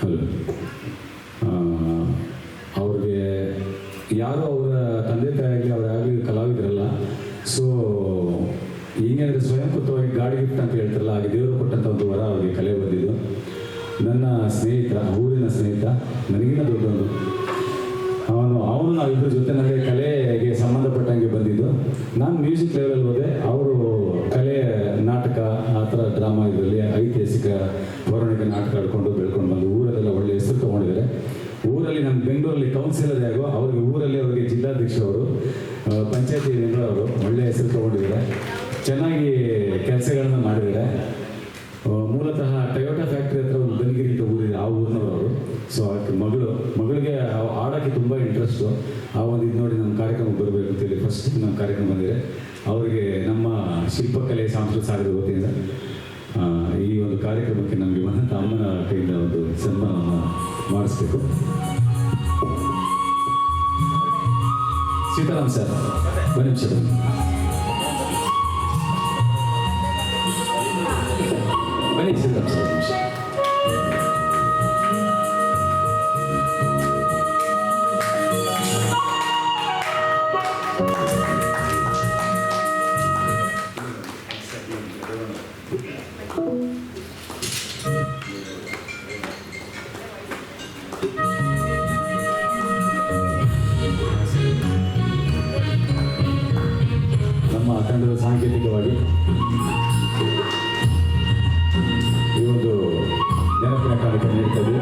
Hello. ಅವ್ರಿಗೆ ಯಾರು ಅವರ ತಂದೆ ತಾಯಿಗೆ ಅವ್ರು ಯಾರು ಕಲಾವಿದರಲ್ಲ ಸೊ ಹಿಂಗಂದ್ರೆ ಸ್ವಯಂಕೃತವಾಗಿ ಗಾಡಿ ಗಿಫ್ಟ್ ಅಂತ ಹೇಳ್ತಾರಲ್ಲ, ಹಾಗೆ ದೇವರು ಕೊಟ್ಟಂಥ ಒಂದು ವರ ಅವರಿಗೆ ಕಲೆ ಬಂದಿದ್ದು. ನನ್ನ ಸ್ನೇಹಿತ, ಊರಿನ ಸ್ನೇಹಿತ, ನನಗಿನ್ನ ದೊಡ್ಡವನು. ಅವನು ಅವನು ನಾವಿಬ್ಬರ ಜೊತೆ ನನಗೆ ನಾನು ಮ್ಯೂಸಿಕ್ ಲೆವೆಲ್ ಹೋದೆ, ಅವರು ಕಲೆ, ನಾಟಕ, ಆ ಥರ ಡ್ರಾಮಾ ಇದರಲ್ಲಿ ಐತಿಹಾಸಿಕ ಪೌರಾಣಿಕ ನಾಟಕ ಆಡ್ಕೊಂಡು ಬೆಳ್ಕೊಂಡು ಬಂದು ಊರಲ್ಲೆಲ್ಲ ಒಳ್ಳೆ ಹೆಸರು ತೊಗೊಂಡಿದ್ದಾರೆ. ಊರಲ್ಲಿ ನಮ್ಮ ಬೆಂಗಳೂರಲ್ಲಿ ಕೌನ್ಸಿಲರ್ ಆಗೋ ಅವ್ರಿಗೆ ಊರಲ್ಲಿ ಅವರಿಗೆ ಜಿಲ್ಲಾಧ್ಯಕ್ಷರು ಪಂಚಾಯತಿ ಮೆಂಬರ್ ಅವರು ಒಳ್ಳೆ ಹೆಸರು ತೊಗೊಂಡಿದ್ದಾರೆ. ಚೆನ್ನಾಗಿ ಕೆಲಸಗಳನ್ನ ಮಾಡಿದ್ದಾರೆ. ಮೂಲತಃ ಟೊಯೋಟಾ ಫ್ಯಾಕ್ಟ್ರಿ ಹತ್ರ ಒಂದು ಬನಗಿರಿ ಅಂತ ಊರಿದೆ, ಆ ಊರಿನವರು ಅವರು. ಸೊ ಮಗಳು, ಮಗಳಿಗೆ ಆಡೋಕ್ಕೆ ತುಂಬ ಇಂಟ್ರೆಸ್ಟು ಆ ಒಂದು ಇದು ನೋಡಿ ನಮ್ಮ ಕಾರ್ಯಕ್ರಮಕ್ಕೆ ಬರಬೇಕು ಫಸ್ಟ್ ನಮ್ಮ ಕಾರ್ಯಕ್ರಮ ಬಂದಿದೆ. ಅವರಿಗೆ ನಮ್ಮ ಶಿಲ್ಪಕಲೆ ಸಾಂಸ್ಕೃತಿಕ ಸಾಗರದ ವತಿಯಿಂದ ಈ ಒಂದು ಕಾರ್ಯಕ್ರಮಕ್ಕೆ ನಮಗೆ ಮಹಂತ ಅಮ್ಮನ ಕೈಯಿಂದ ಒಂದು ಸನ್ಮಾನವನ್ನು ಮಾಡಿಸ್ಬೇಕು. ಸೀತಾರಾಮ್ ಸರ್ ಬನ್ನಿ ನಿಮಿಷ. ಸಾಂಕೇತಿಕವಾಗಿ ಈ ಒಂದು ನೆನಪಿನ ಕಾರ್ಯಕ್ರಮ ನೀಡ್ತದೆ